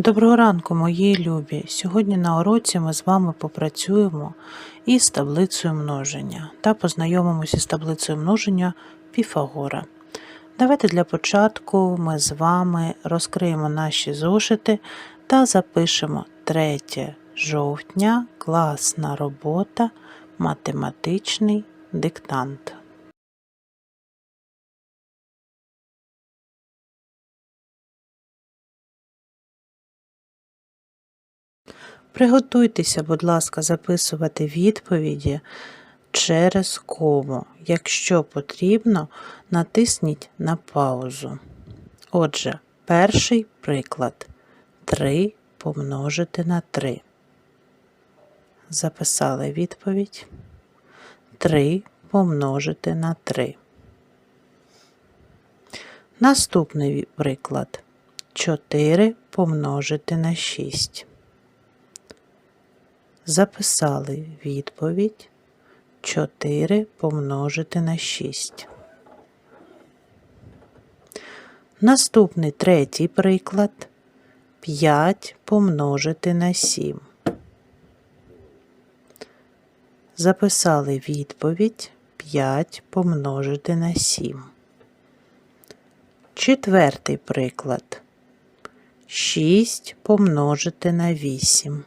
Доброго ранку, мої любі! Сьогодні на уроці ми з вами попрацюємо із таблицею множення та познайомимося із таблицею множення Піфагора. Давайте для початку ми з вами розкриємо наші зошити та запишемо 3 жовтня, класна робота, математичний диктант. Приготуйтеся, будь ласка, записувати відповіді через кому. Якщо потрібно, натисніть на паузу. Отже, перший приклад 3 помножити на 3. Записали відповідь. 3 помножити на 3. Наступний приклад 4 помножити на 6. Записали відповідь 4 помножити на 6. Наступний третій приклад 5 помножити на 7. Записали відповідь 5 помножити на 7. Четвертий приклад 6 помножити на 8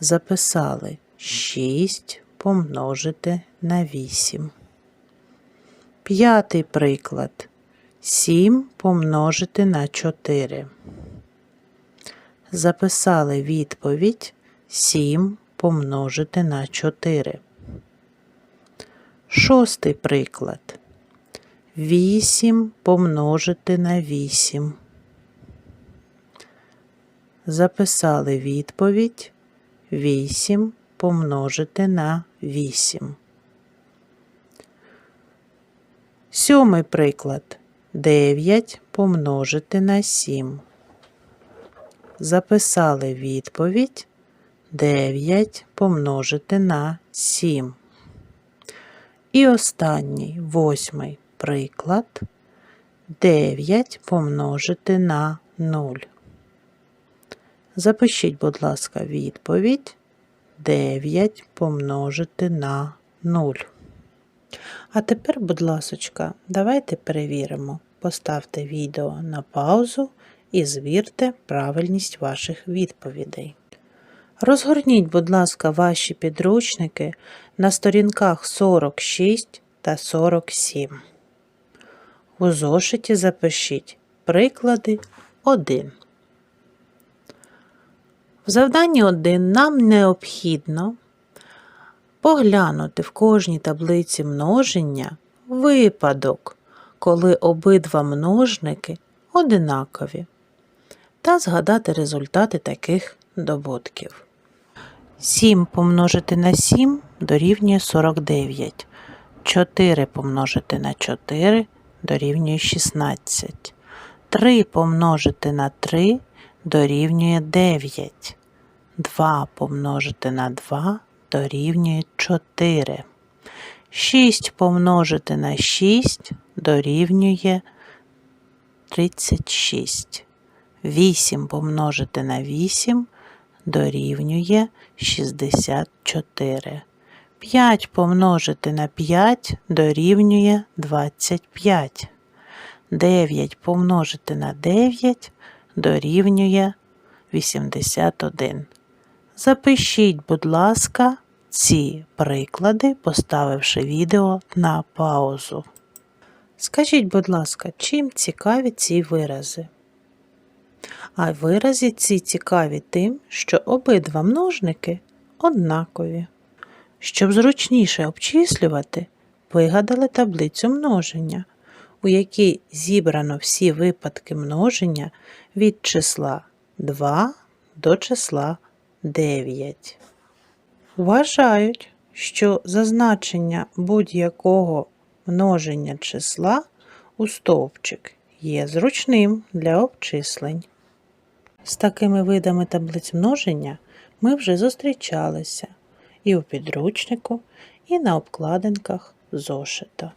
записали 6 помножити на 8. П'ятий приклад 7 помножити на 4. Записали відповідь 7 помножити на 4. Шостий приклад 8 помножити на 8. Записали відповідь 8 помножити на 8. Сьомий приклад 9 помножити на 7. Записали відповідь 9 помножити на 7. І останній восьмий приклад 9 помножити на 0. Запишіть, будь ласка, відповідь 9 помножити на 0. А тепер, будь ласочка, давайте перевіримо. Поставте відео на паузу і звірте правильність ваших відповідей. Розгорніть, будь ласка, ваші підручники на сторінках 46 та 47. У зошиті запишіть приклади 1. В завданні 1 нам необхідно поглянути в кожній таблиці множення випадок, коли обидва множники одинакові, та згадати результати таких добутків. 7 помножити на 7 дорівнює 49. 4 помножити на 4 дорівнює 16. 3 помножити на 3 дорівнює 9. 2 помножити на 2 дорівнює 4. 6 помножити на 6 дорівнює 36. 8 помножити на 8 дорівнює 64. 5 помножити на 5 дорівнює 25. 9 помножити на 9 дорівнює 81. Запишіть, будь ласка, ці приклади, поставивши відео на паузу. Скажіть, будь ласка, чим цікаві ці вирази? А вирази ці цікаві тим, що обидва множники однакові. Щоб зручніше обчислювати, вигадали таблицю множення, у якій зібрано всі випадки множення від числа 2 до числа 9. Вважають, що зазначення будь-якого множення числа у стовпчик є зручним для обчислень. З такими видами таблиць множення ми вже зустрічалися і у підручнику, і на обкладинках зошита.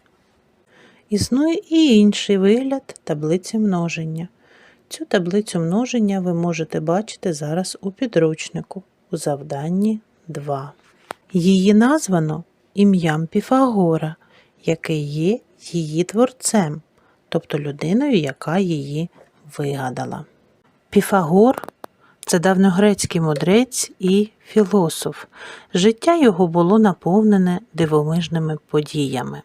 Існує і інший вигляд таблиці множення. Цю таблицю множення ви можете бачити зараз у підручнику у завданні 2. Її названо ім'ям Піфагора, який є її творцем, тобто людиною, яка її вигадала. Піфагор це давньогрецький мудрець і філософ. Життя його було наповнене дивовижними подіями.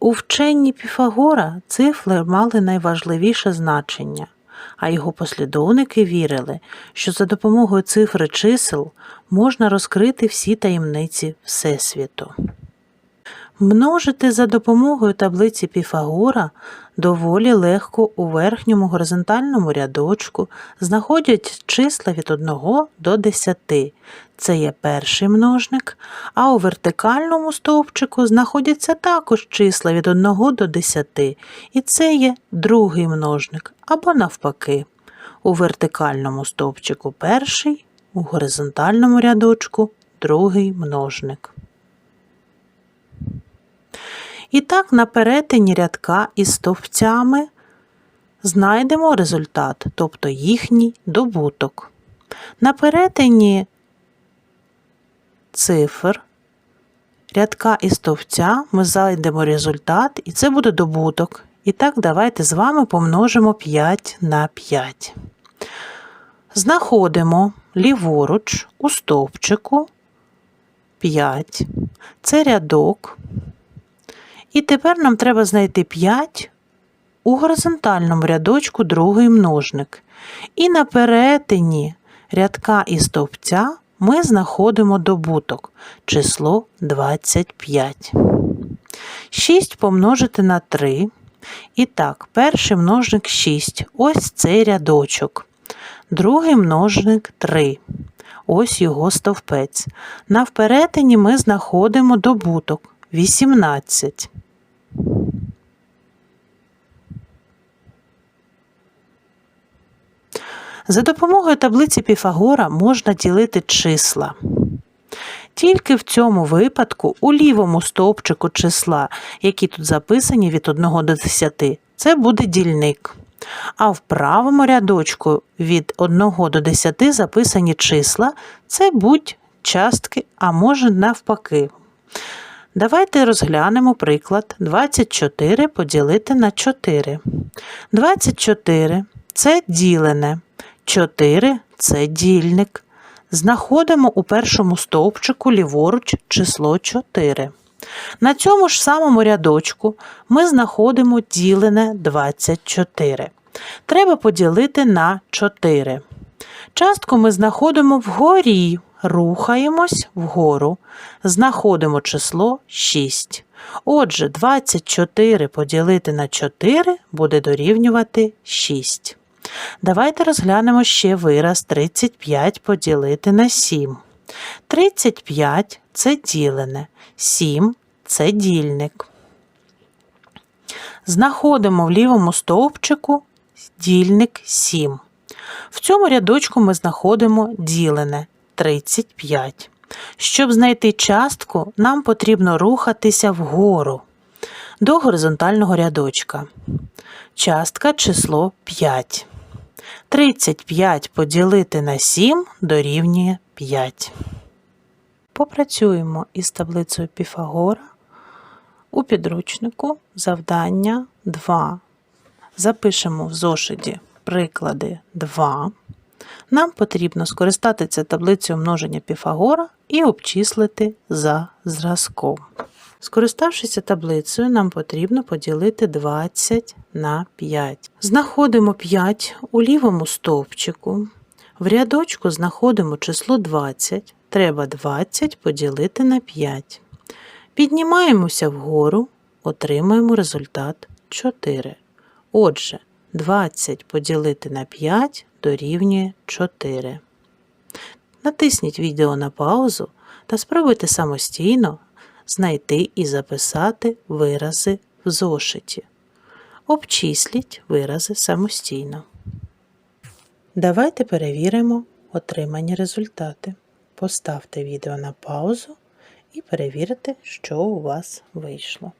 У вченні Піфагора цифри мали найважливіше значення, а його послідовники вірили, що за допомогою цифри чисел можна розкрити всі таємниці Всесвіту. Множити за допомогою таблиці Піфагора доволі легко у верхньому горизонтальному рядочку знаходять числа від 1 до 10. Це є перший множник, а у вертикальному стовпчику знаходяться також числа від 1 до 10, і це є другий множник або навпаки. У вертикальному стовпчику перший, у горизонтальному рядочку другий множник. І так на перетині рядка із стовпцями знайдемо результат, тобто їхній добуток. На перетині цифр рядка і стовпця ми знайдемо результат, і це буде добуток. І так, давайте з вами помножимо 5 на 5. Знаходимо ліворуч у стовпчику 5. Це рядок. І тепер нам треба знайти 5 у горизонтальному рядочку другий множник. І на перетині рядка і стовпця ми знаходимо добуток число 25. 6 помножити на 3. І так, перший множник 6. Ось цей рядочок. Другий множник 3. Ось його стовпець. На вперетині ми знаходимо добуток 18. За допомогою таблиці Піфагора можна ділити числа. Тільки в цьому випадку у лівому стовпчику числа, які тут записані від 1 до 10, це буде дільник. А в правому рядочку від 1 до 10 записані числа це будь частки, а може навпаки. Давайте розглянемо приклад 24 поділити на 4. 24 це ділене. 4 це дільник. Знаходимо у першому стовпчику ліворуч число 4. На цьому ж самому рядочку ми знаходимо ділене 24. Треба поділити на 4. Частку ми знаходимо вгорі, рухаємось вгору, знаходимо число 6. Отже, 24 поділити на 4 буде дорівнювати 6. Давайте розглянемо ще вираз 35 поділити на 7. 35 це ділене, 7 це дільник. Знаходимо в лівому стовпчику дільник 7. В цьому рядочку ми знаходимо ділене 35. Щоб знайти частку, нам потрібно рухатися вгору до горизонтального рядочка. Частка число 5. 35 поділити на 7 дорівнює 5. Попрацюємо із таблицею Піфагора у підручнику завдання 2. Запишемо в зошиті приклади 2. Нам потрібно скористатися таблицею множення Піфагора і обчислити за зразком. Скориставшися таблицею, нам потрібно поділити 20 на 5. Знаходимо 5 у лівому стовпчику. В рядочку знаходимо число 20. Треба 20 поділити на 5. Піднімаємося вгору, отримаємо результат 4. Отже, 20 поділити на 5 дорівнює 4. Натисніть відео на паузу та спробуйте самостійно знайти і записати вирази в зошиті. Обчисліть вирази самостійно. Давайте перевіримо отримані результати. Поставте відео на паузу і перевірте, що у вас вийшло.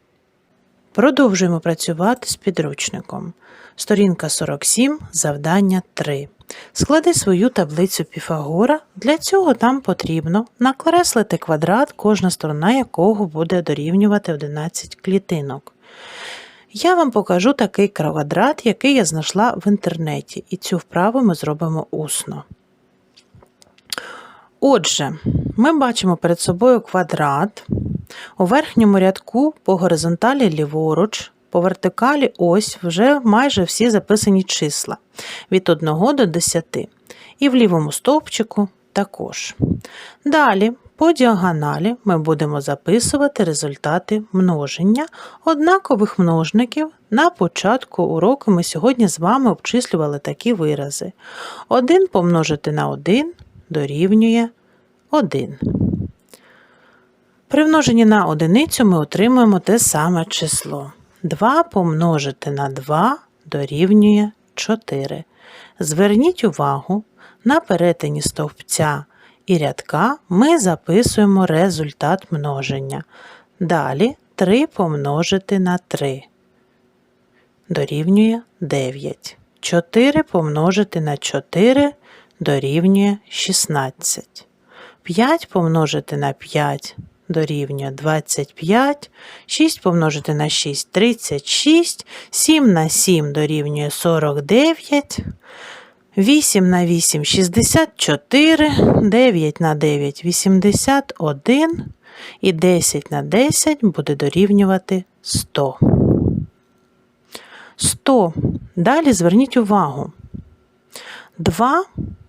Продовжуємо працювати з підручником. Сторінка 47, завдання 3. Склади свою таблицю Піфагора. Для цього нам потрібно накреслити квадрат, кожна сторона якого буде дорівнювати 11 клітинок. Я вам покажу такий квадрат, який я знайшла в інтернеті, і цю вправу ми зробимо усно. Отже, ми бачимо перед собою квадрат. У верхньому рядку по горизонталі ліворуч, по вертикалі ось вже майже всі записані числа від 1 до 10. І в лівому стовпчику також. Далі, по діагоналі, ми будемо записувати результати множення однакових множників. На початку уроку ми сьогодні з вами обчислювали такі вирази. 1 помножити на 1 дорівнює 1. При множенні на одиницю ми отримуємо те саме число. 2 помножити на 2 дорівнює 4. Зверніть увагу, на перетині стовпця і рядка ми записуємо результат множення. Далі 3 помножити на 3 дорівнює 9. 4 помножити на 4 дорівнює 16. 5 помножити на 5 дорівнює 25, 6 помножити на 6 36, 7 на 7 дорівнює 49, 8 на 8 64, 9 на 9 81 і 10 на 10 буде дорівнювати 100. 100. Далі зверніть увагу. 2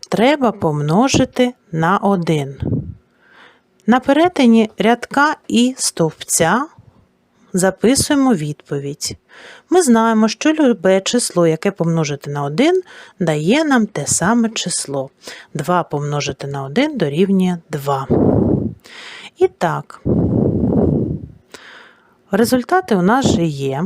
треба помножити на 1. На перетині рядка і стовпця записуємо відповідь. Ми знаємо, що любе число, яке помножити на 1, дає нам те саме число. 2 помножити на 1 дорівнює 2. І так, результати у нас вже є.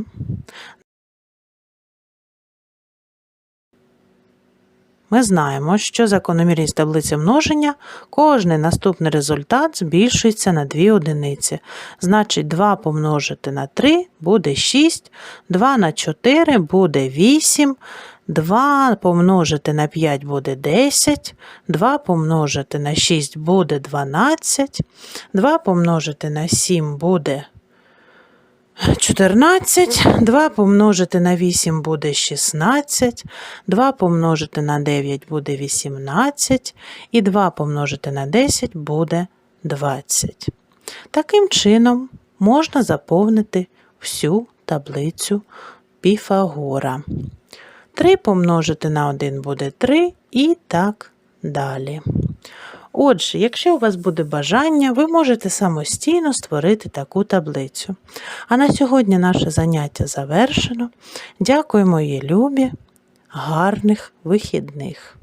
Ми знаємо, що закономірність таблиці множення кожний наступний результат збільшується на 2 одиниці. Значить, 2 помножити на 3 буде 6, 2 на 4 буде 8, 2 помножити на 5 буде 10, 2 помножити на 6 буде 12, 2 помножити на 7 буде 14, 2 помножити на 8 буде 16, 2 помножити на 9 буде 18, і 2 помножити на 10 буде 20. Таким чином можна заповнити всю таблицю Піфагора. 3 помножити на 1 буде 3 і так далі. Отже, якщо у вас буде бажання, ви можете самостійно створити таку таблицю. А на сьогодні наше заняття завершено. Дякуємо її любі, гарних вихідних!